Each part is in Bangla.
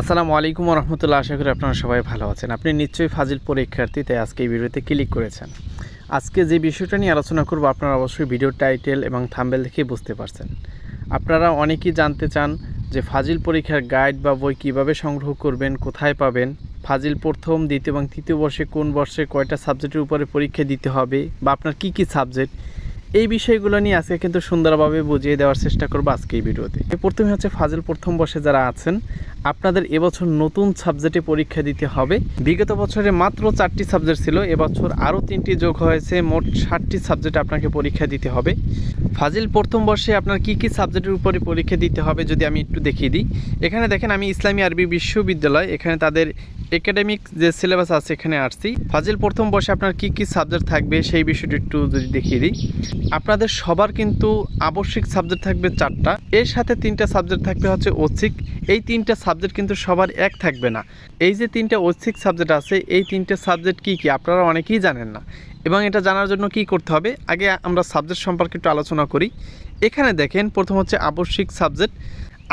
আসসালামু আলাইকুম রহমতুল্লাহ আশা করি আপনারা সবাই ভালো আছেন। আপনি নিশ্চয়ই ফাজিল পরীক্ষার্থী তাই আজকে এই ভিডিওতে ক্লিক করেছেন। আজকে যে বিষয়টা নিয়ে আলোচনা করব, আপনারা অবশ্যই ভিডিও টাইটেল এবং থাম্বেল দেখে বুঝতে পারছেন। আপনারা অনেকেই জানতে চান যে ফাজিল পরীক্ষার গাইড বা বই কীভাবে সংগ্রহ করবেন, কোথায় পাবেন, ফাজিল প্রথম, দ্বিতীয় এবং তৃতীয় বর্ষে কোন বর্ষে কয়টা সাবজেক্টের উপরে পরীক্ষা দিতে হবে বা আপনার কি কি সাবজেক্ট, এই বিষয়গুলো নিয়ে আজকে কিন্তু সুন্দরভাবে বুঝিয়ে দেওয়ার চেষ্টা করব আজকে এই ভিডিওতে। প্রথমে হচ্ছে ফাজিল প্রথম বর্ষে যারা আছেন আপনাদের এবছর নতুন সাবজেক্টে পরীক্ষা দিতে হবে। বিগত বছরে মাত্র চারটি সাবজেক্ট ছিল, এবছর আরও তিনটি যোগ হয়েছে, মোট ষাটটি সাবজেক্ট আপনাকে পরীক্ষা দিতে হবে। ফাজিল, প্রথম বর্ষে আপনার কি কি সাবজেক্টের উপরে পরীক্ষা দিতে হবে যদি আমি একটু দেখিয়ে দিই। এখানে দেখেন, আমি ইসলামী আরবি বিশ্ববিদ্যালয়, এখানে তাদের একাডেমিক যে সিলেবাস আছে, এখানে আসছি। ফাজিল, প্রথম বর্ষে আপনার কি কি সাবজেক্ট থাকবে সেই বিষয়টি একটু যদি দেখিয়ে দিই। আপনাদের সবার কিন্তু আবশ্যিক সাবজেক্ট থাকবে চারটা, এর সাথে তিনটা সাবজেক্ট থাকবে হচ্ছে ঐচ্ছিক এই তিনটা সাবজেক্ট কিন্তু সবার এক থাকবে না। এই যে তিনটা ঐচ্ছিক সাবজেক্ট আছে এই তিনটে সাবজেক্ট কি কি আপনারা অনেকেই জানেন না। এবং এটা জানার জন্য কি করতে হবে? আগে আমরা সাবজেক্ট সম্পর্কে একটু আলোচনা করি। এখানে দেখেন প্রথম হচ্ছে আবশ্যিক সাবজেক্ট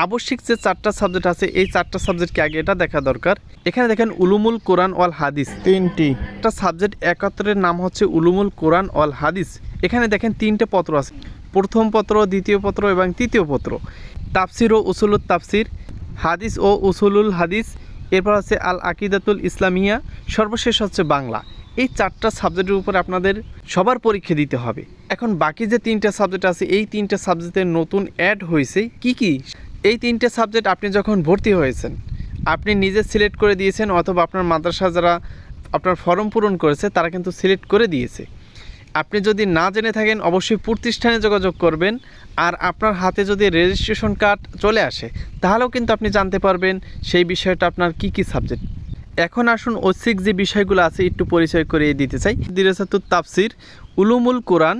আবশ্যিক যে চারটা সাবজেক্ট আছে এই চারটা সাবজেক্টকে আগে এটা দেখা দরকার। এখানে দেখেন উলুমুল কোরআন ওয়াল হাদিস। তিনটি। একটা সাবজেক্ট একাত্তরের নাম হচ্ছে উলুমুল কোরআন ওয়াল হাদিস। এখানে দেখেন তিনটে পত্র আছে। প্রথম পত্র দ্বিতীয় পত্র এবং তৃতীয় পত্র। তাফসির ও উসুলুল তাফসির। হাদিস ও উসুলুল হাদিস। এরপর আছে আল আকিদাতুল ইসলামিয়া। সর্বশেষ হচ্ছে বাংলা। এই চারটা সাবজেক্টের উপর আপনাদের সবার পরীক্ষা দিতে হবে। এখন বাকি যে তিনটা সাবজেক্ট আছে, এই তিনটা সাবজেক্টে নতুন অ্যাড হয়েছে কি কি? এই তিনটে সাবজেক্ট আপনি যখন ভর্তি হয়েছেন, আপনি নিজে সিলেক্ট করে দিয়েছেন অথবা আপনার মাদ্রাসা যারা আপনার ফর্ম পূরণ করেছে, তারা কিন্তু সিলেক্ট করে দিয়েছে। আপনি যদি না জেনে থাকেন, অবশ্যই প্রতিষ্ঠানে যোগাযোগ করবেন। আর আপনার হাতে যদি রেজিস্ট্রেশন কার্ড চলে আসে, তাহলেও কিন্তু আপনি জানতে পারবেন সেই বিষয়টা আপনার কি কি সাবজেক্ট এখন আসুন ঐচ্ছিক যে বিষয়গুলো আছে, একটু পরিচয় করিয়ে দিতে চাই। দিরেসাতুল তাফসির, উলুমুল কোরআন,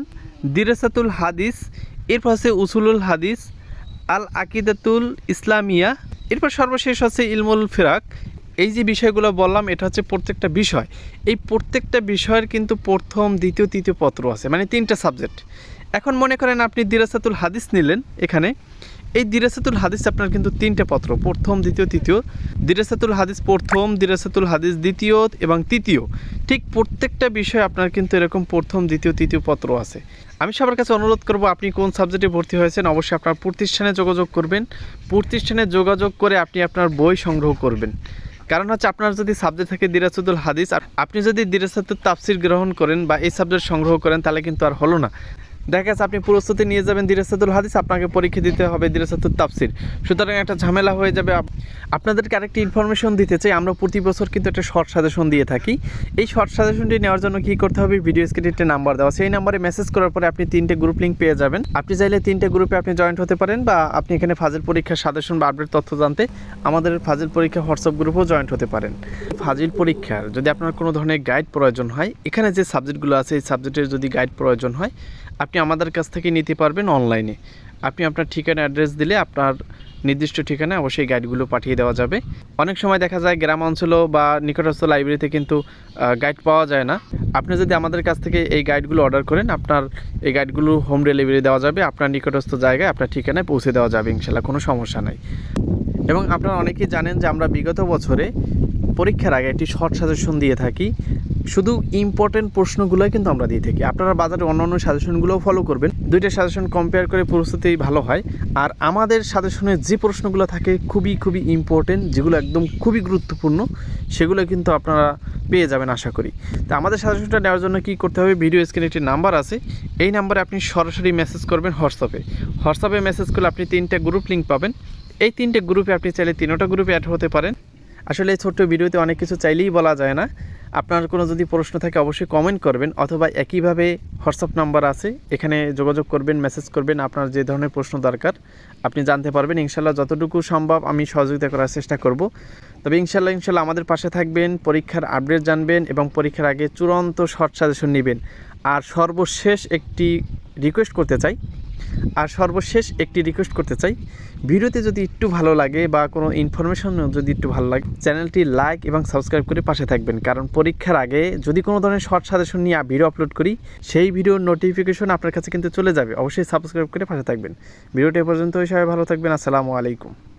দিরেসাতুল হাদিস, এরপর আছে উসুলুল হাদিস, আল আকিদাতুল ইসলামিয়া, এরপর সর্বশেষ হচ্ছে ইলমুল ফিরাক। এই যে বিষয়গুলো বললাম, এটা হচ্ছে প্রত্যেকটা বিষয়। এই প্রত্যেকটা বিষয়ের কিন্তু প্রথম, দ্বিতীয়, তৃতীয় পত্র আছে মানে তিনটা সাবজেক্ট। এখন মনে করেন আপনি দিরাসাতুল হাদিস নিলেন এখানে। এই দিরাসাতুল হাদিস আপনার কিন্তু তিনটে পত্র, প্রথম, দ্বিতীয়, তৃতীয়। দিরাসাতুল হাদিস প্রথম, দিরাসাতুল হাদিস দ্বিতীয় এবং তৃতীয়। ঠিক প্রত্যেকটা বিষয় আপনার কিন্তু এরকম প্রথম, দ্বিতীয়, তৃতীয় পত্র আছে। আমি সবার কাছে অনুরোধ করব, আপনি কোন সাবজেক্টে ভর্তি হয়েছেন, অবশ্যই আপনার প্রতিষ্ঠানে যোগাযোগ করবেন। প্রতিষ্ঠানে যোগাযোগ করে আপনি আপনার বই সংগ্রহ করবেন। কারণ হচ্ছে আপনার যদি সাবজেক্ট থাকে দিরাসুদুল হাদিস, আর আপনি যদি দিরাসাতুল তাফসির গ্রহণ করেন বা এই সাবজেক্ট সংগ্রহ করেন, তাহলে কিন্তু আর হলো না। দেখা যাচ্ছে আপনি প্রস্তুতি নিয়ে যাবেন দিরাসাতুল হাদিস, আপনাকে পরীক্ষা দিতে হবে দিরাসাতুল তাফসির। সুতরাং একটা ঝামেলা হয়ে যাবে। আপনাদেরকে আরেকটি ইনফরমেশন দিতে চাই, আমরা প্রতি বছর কিন্তু একটা শর্ট সাজেশন দিয়ে থাকি। এই শর্ট সাজেশনটি নেওয়ার জন্য কী করতে হবে? ভিডিও স্ক্রিনে নাম্বার দেওয়া সেই নাম্বারে মেসেজ করার পরে আপনি তিনটে গ্রুপ লিঙ্ক পেয়ে যাবেন। আপনি চাইলে তিনটে গ্রুপে আপনি জয়েন্ট হতে পারেন বা আপনি এখানে ফাজিল পরীক্ষার সাজেশন বা আপডেট তথ্য জানতে আমাদের ফাজিল পরীক্ষা হোয়াটসঅ্যাপ গ্রুপেও জয়েন্ট হতে পারেন। ফাজিল পরীক্ষার যদি আপনার কোনো ধরনের গাইড প্রয়োজন হয়, এখানে যে সাবজেক্টগুলো আছে, এই সাবজেক্টের যদি গাইড প্রয়োজন হয় আপনি আমাদের কাছ থেকে নিতে পারবেন অনলাইনে। আপনি আপনার ঠিকানা, অ্যাড্রেস দিলে আপনার নির্দিষ্ট ঠিকানায় অবশ্যই গাইডগুলো পাঠিয়ে দেওয়া যাবে। অনেক সময় দেখা যায় গ্রাম অঞ্চলও বা নিকটস্থ লাইব্রেরিতে কিন্তু গাইড পাওয়া যায় না। আপনি যদি আমাদের কাছ থেকে এই গাইডগুলো অর্ডার করেন, আপনার এই গাইডগুলো হোম ডেলিভারি দেওয়া যাবে। আপনার নিকটস্থ জায়গায় আপনার ঠিকানায় পৌঁছে দেওয়া যাবে ইনশাল্লাহ, কোনো সমস্যা নাই। এবং আপনারা অনেকেই জানেন যে আমরা বিগত বছরে পরীক্ষার আগে একটি শর্ট সাজেশন দিয়ে থাকি। শুধু ইম্পর্টেন্ট প্রশ্নগুলোই কিন্তু আমরা দিয়ে থাকি। আপনারা বাজারে অন্য অন্য সাজেশনগুলোও ফলো করবেন। দুইটা সাজেশন কম্পেয়ার করে প্রস্তুতি ভালো হয়। আর আমাদের সাজেশনের যে প্রশ্নগুলো থাকে, খুবই খুবই ইম্পর্টেন্ট যেগুলো একদম খুবই গুরুত্বপূর্ণ, সেগুলো কিন্তু আপনারা পেয়ে যাবেন আশা করি। তো আমাদের সাজেশনটা নেওয়ার জন্য কী করতে হবে? ভিডিও স্ক্রিনে একটি নাম্বার আছে। এই নাম্বারে আপনি সরাসরি মেসেজ করবেন হোয়াটসঅ্যাপে হোয়াটসঅ্যাপে মেসেজ করলে আপনি তিনটে গ্রুপ লিঙ্ক পাবেন। এই তিনটে গ্রুপে আপনি চাইলে তিনোটা গ্রুপে অ্যাড হতে পারেন। আসলে এই ছোট্ট ভিডিওতে অনেক কিছু চাইলেই বলা যায় না। আপনার কোনো যদি প্রশ্ন থাকে অবশ্যই কমেন্ট করবেন অথবা একইভাবে হোয়াটসঅ্যাপ নাম্বার আছে, এখানে যোগাযোগ করবেন মেসেজ করবেন, আপনার যে ধরনের প্রশ্ন দরকার, আপনি জানতে পারবেন। ইনশাল্লাহ যতটুকু সম্ভব আমি সহযোগিতা করার চেষ্টা করব। তবে ইনশাল্লাহ ইনশাল্লাহ আমাদের পাশে থাকবেন, পরীক্ষার আপডেট জানবেন এবং পরীক্ষার আগে চূড়ান্ত শর্ট সাজেশন নেবেন। আর সর্বশেষ একটি রিকোয়েস্ট করতে চাই আর সর্বশেষ একটি রিকোয়েস্ট করতে চাই। ভিডিওতে যদি একটু ভালো লাগে বা কোনো ইনফরমেশন যদি একটু ভালো লাগে চ্যানেলটি লাইক এবং সাবস্ক্রাইব করে পাশে থাকবেন। কারণ পরীক্ষার আগে যদি কোনো ধরনের শর্ট সাজেশন নিয়ে ভিডিও আপলোড করি, সেই ভিডিওর নোটিফিকেশন আপনার কাছে কিন্তু চলে যাবে। অবশ্যই সাবস্ক্রাইব করে পাশে থাকবেন। ভিডিওটি পর্যন্ত সবাই ভালো থাকবেন। আসসালামু আলাইকুম।